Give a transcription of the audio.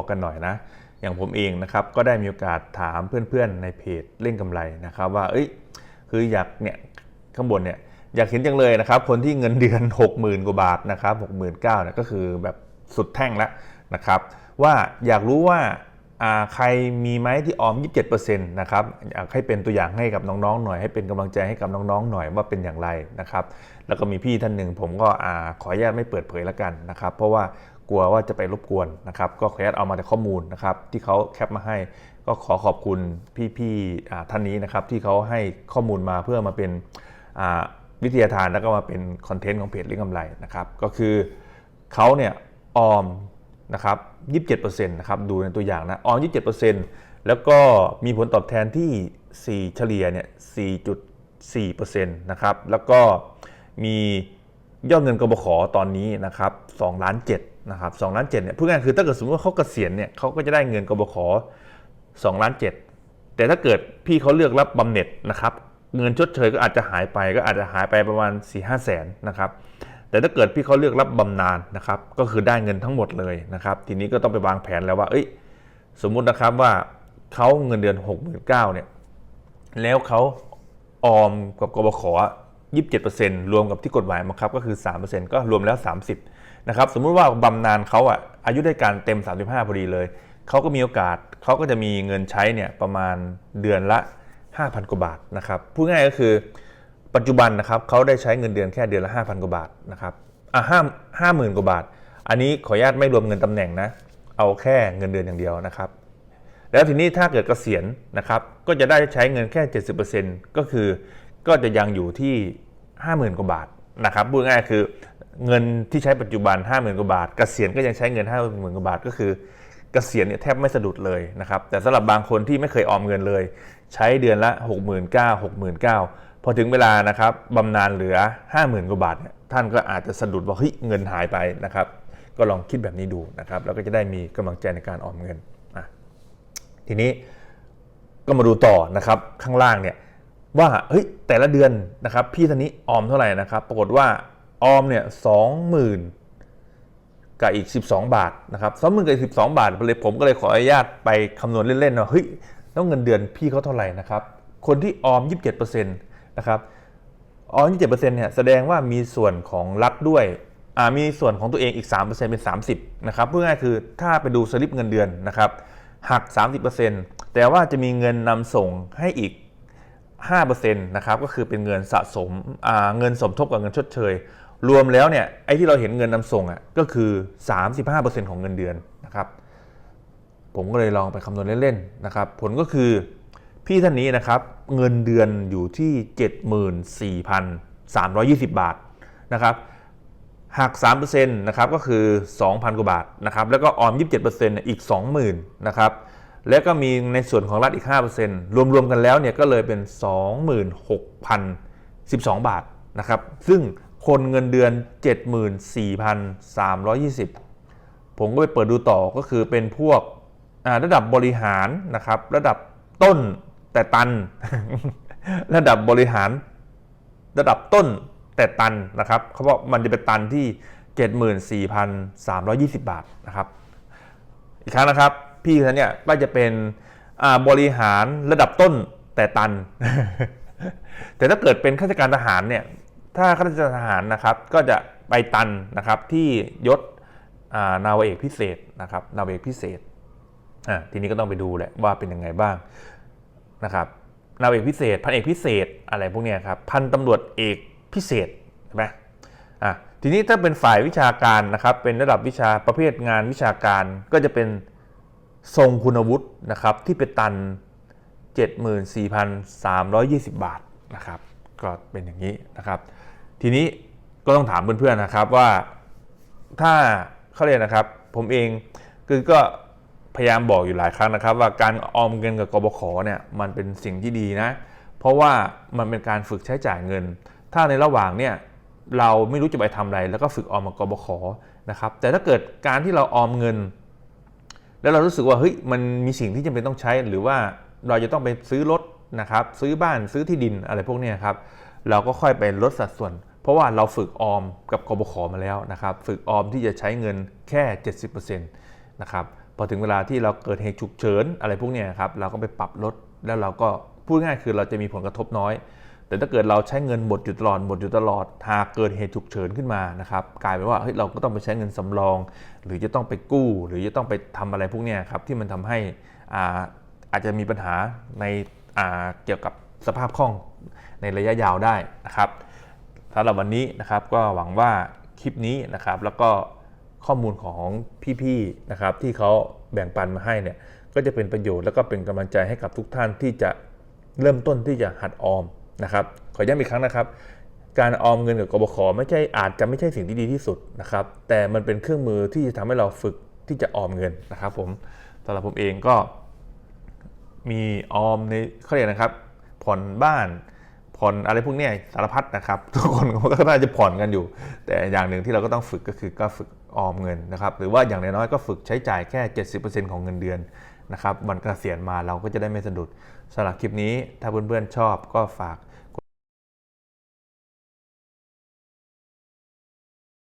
อกกันหน่อยนะ อย่างผมเองนะครับก็ได้มีโอกาสถามเพื่อนๆในเพจเล่นกำไรนะครับว่าเอ้ยคืออยากเนี่ยข้างบนเนี่ยอยากเห็นจังเลยนะครับคนที่เงินเดือน 60,000กว่าบาทนะครับ69,000เนี่ยก็คือแบบสุดแท่งแล้วนะครับว่าอยากรู้ว่าใครมีไหมที่ออม 27%นะครับอยากให้เป็นตัวอย่างให้กับน้องๆหน่อยให้เป็นกำลังใจให้กับน้องๆหน่อยว่าเป็นอย่างไรนะครับแล้วก็มีพี่ท่านหนึ่งผมก็อขออนุญาตไม่เปิดเผยแล้วกันนะครับเพราะว่า กลัวว่าจะไปรบกวนนะครับ ก็ขออนุญาตเอามาแต่ข้อมูลนะครับที่เขาแคปมาให้ ก็ขอขอบคุณพี่ๆท่านนี้นะครับที่เขาให้ข้อมูลมาเพื่อมาเป็นวิทยาทานแล้วก็มาเป็นคอนเทนต์ของเพจเลี้ยงกำไรนะครับก็คือเขาเนี่ยออมนะครับ27%นะครับดูในตัวอย่างนะออม 27%แล้วก็มีผลตอบแทนที่ 4 เฉลี่ยเนี่ย4.4%นะครับแล้วก็มี ยอดเงินกบขตอนนี้นะครับ2ล้าน7นะครับ2ล้าน7เนี่ยพูดง่ายคือถ้าเกิดสมมติว่าเขาเกษียณเนี่ยเขาก็จะได้เงินกบขอ2ล้าน7แต่ถ้าเกิดพี่เขาเลือกรับบำเหน็จนะครับ เงินชดเชยก็อาจจะหายไปก็อาจจะหายไปประมาณ4 5แสนนะครับแต่ถ้าเกิดพี่เขาเลือกรับบำนาญนะครับ ก็คือได้เงินทั้งหมดเลยนะครับ ทีนี้ก็ต้องไปวางแผนแล้วว่า เอ้ย สมมุตินะครับว่าเขาเงินเดือน69,000เนี่ยแล้วเขาออมกับกบข 27%รวมกับที่กฎหมายบังคับก็คือ 3%ก็รวมแล้ว 30นะครับสมมุติว่าบำนาญเขาอะอายุได้การเต็ม 35พอดีเลยเขาก็มีโอกาสเขาก็จะมีเงินใช้เนี่ยประมาณเดือนละ 5,000 กว่าบาทนะครับพูดง่ายก็คือปัจจุบันนะครับเขาได้ใช้เงินเดือนแค่เดือนละ 5,000 กว่าบาทนะครับอะห้าห้าหมื่นกว่าบาท อันนี้ขออนุญาตไม่รวมเงินตำแหน่งนะเอาแค่เงินเดือนอย่างเดียวนะครับ แล้วทีนี้ถ้าเกิดเกษียณนะครับก็จะได้ใช้เงินแค่ 70%ก็คือ ก็จะยังอยู่ที่ 50,000 กว่าบาทนะครับพูดง่ายๆคือเงินที่ใช้ปัจจุบัน 50,000 กว่าบาทเกษียณก็ยังใช้เงิน 50,000 กว่าบาทก็คือเกษียณเนี่ยแทบไม่สะดุดเลยนะครับแต่สำหรับบางคนที่ไม่เคยออมเงินเลย ใช้เดือนละ 69,000 69,000พอถึงเวลานะครับบำนาญเหลือ 50,000 กว่าบาทเนี่ยท่านก็อาจจะสะดุดว่าเฮ้ยเงินหายไปนะครับก็ลองคิดแบบนี้ดูนะครับแล้วก็จะได้มีกำลังใจในการออมเงินทีนี้ก็มาดูต่อนะครับข้างล่างเนี่ย ว่าเฮ้ยแต่ละเดือนนะครับพี่ท่านนี้ออมเท่าไหร่นะครับ ปรากฏว่าออมเนี่ยสองหมื่นกับอีก 12 บาทนะครับสองหมื่นกับอีกสิบสองบาทเลยผมก็เลยขออนุญาตไปคำนวณเล่นๆว่าเฮ้ยแล้วเงินเดือนพี่เขาเท่าไหร่นะครับ คนที่ออม 27%นะครับออม 27%เนี่ยแสดงว่ามีส่วนของรัฐด้วยมีส่วนของตัวเองอีก 3%เป็น 30นะครับเพูดง่ายคือถ้าไปดูสลิปเงินเดือนนะครับหัก 30%แต่ว่าจะมีเงินนำส่งให้อีก 5%นะครับก็คือเป็นเงินสะสมเงินสมทบกับเงินชดเชย รวมแล้วเนี่ยไอ้ที่เราเห็นเงินนำส่งอะก็คือ 35%ของเงินเดือนนะครับผมก็เลยลองไปคำนวณเล่นๆนะครับผลก็คือพี่ท่านนี้นะครับเงินเดือนอยู่ที่ 74,320 บาทนะครับหัก3%นะครับก็คือ 2,000 กว่าบาทนะครับแล้วก็ออม 27%เนี่ยอีก 20,000นะครับ แล้วก็มีในส่วนของรัฐอีก 5%รวมๆกันแล้วเนี่ยก็เลยเป็น 26,012 บาทนะครับ ซึ่งคนเงินเดือน 74,320 ผมก็ไปเปิดดูต่อก็คือเป็นพวกระดับบริหารนะครับ ระดับต้นแต่ตัน ระดับบริหาร ระดับต้นแต่ตันนะครับเขาบอกมันจะเป็นตันที่ 74,320 บาทนะครับ อีกครั้งนะครับ พี่ท่านเนี่ยก็จะเป็นบริหารระดับต้นแต่ตัน แต่ถ้าเกิดเป็นข้าราชการทหารเนี่ยถ้าข้าราชการทหารนะครับก็จะไปตันนะครับที่ยศนาวเอกพิเศษนะครับนาวเอกพิเศษทีนี้ก็ต้องไปดูแหละว่าเป็นยังไงบ้างนะครับนาวเอกพิเศษ พันเอกพิเศษอะไรพวกนี้ครับพันตำรวจเอกพิเศษใช่ไหมอะทีนี้ถ้าเป็นฝ่ายวิชาการนะครับเป็นระดับวิชาประเภทงานวิชาการก็จะเป็น ทรงคุณวุฒินะครับที่เป็นตัน 74,320 บาทนะครับก็เป็นอย่างนี้นะครับ ทีนี้ก็ต้องถามเพื่อนๆนะครับว่าถ้าเขาเรียนนะครับ ผมเองคือก็พยายามบอกอยู่หลายครั้งนะครับ ว่าการออมเงินกับกบขเนี่ยมันเป็นสิ่งที่ดีนะ เพราะว่ามันเป็นการฝึกใช้จ่ายเงิน ถ้าในระหว่างเนี่ยเราไม่รู้จะไปทำอะไร แล้วก็ฝึกออมกับกบขนะครับแต่ถ้าเกิดการที่เราออมเงิน แล้วเรารู้สึกว่าเฮ้ยมันมีสิ่งที่จำเป็นต้องใช้ หรือว่าเราจะต้องไปซื้อรถนะครับซื้อบ้านซื้อที่ดินอะไรพวกนี้ครับเราก็ค่อยไปลดสัดส่วน เพราะว่าเราฝึกออมกับกบขมาแล้วนะครับฝึกออมที่จะใช้เงินแค่ 70%นะครับพอถึงเวลาที่เราเกิดเหตุฉุกเฉินอะไรพวกนี้ครับเราก็ไปปรับลดแล้วเราก็พูดง่ายคือเราจะมีผลกระทบน้อย แต่ถ้าเกิดเราใช้เงินหมดอยู่ตลอดหมดอยู่ตลอด หากเกิดเหตุฉุกเฉินขึ้นมานะครับกลายเป็นว่าเฮ้ยเราก็ต้องไปใช้เงินสำรอง หรือจะต้องไปกู้ หรือจะต้องไปทำอะไรพวกนี้ครับที่มันทำให้อ่าอาจจะมีปัญหาในอ่าเกี่ยวกับสภาพคล่องในระยะยาวได้นะครับสำหรับวันนี้นะครับก็หวังว่าคลิปนี้นะครับแล้วก็ข้อมูลของพี่ๆนะครับที่เขาแบ่งปันมาให้เนี่ยก็จะเป็นประโยชน์แล้วก็เป็นกำลังใจให้กับทุกท่านที่จะเริ่มต้นที่จะหัดออม นะครับขอย้ำอีกครั้งนะครับ การออมเงินกับกบขไม่ใช่อาจจะไม่ใช่สิ่งที่ดีที่สุดนะครับแต่มันเป็นเครื่องมือที่จะทำให้เราฝึกที่จะออมเงินนะครับผมสำหรับผมเองก็มีออมในเขาเรียกนะครับ ผ่อนบ้านผ่อนอะไรพวกนี้สารพัดนะครับ ทุกคนก็น่าจะผ่อนกันอยู่ แต่อย่างหนึ่งที่เราก็ต้องฝึกก็คือก็ฝึกออมเงินนะครับ หรือว่าอย่างน้อยๆก็ฝึกใช้จ่ายแค่ 70%ของเงินเดือน นะครับวันเกษียณมาเราก็จะได้ไม่สะดุดสำหรับคลิปนี้ถ้าเพื่อนๆชอบก็ฝาก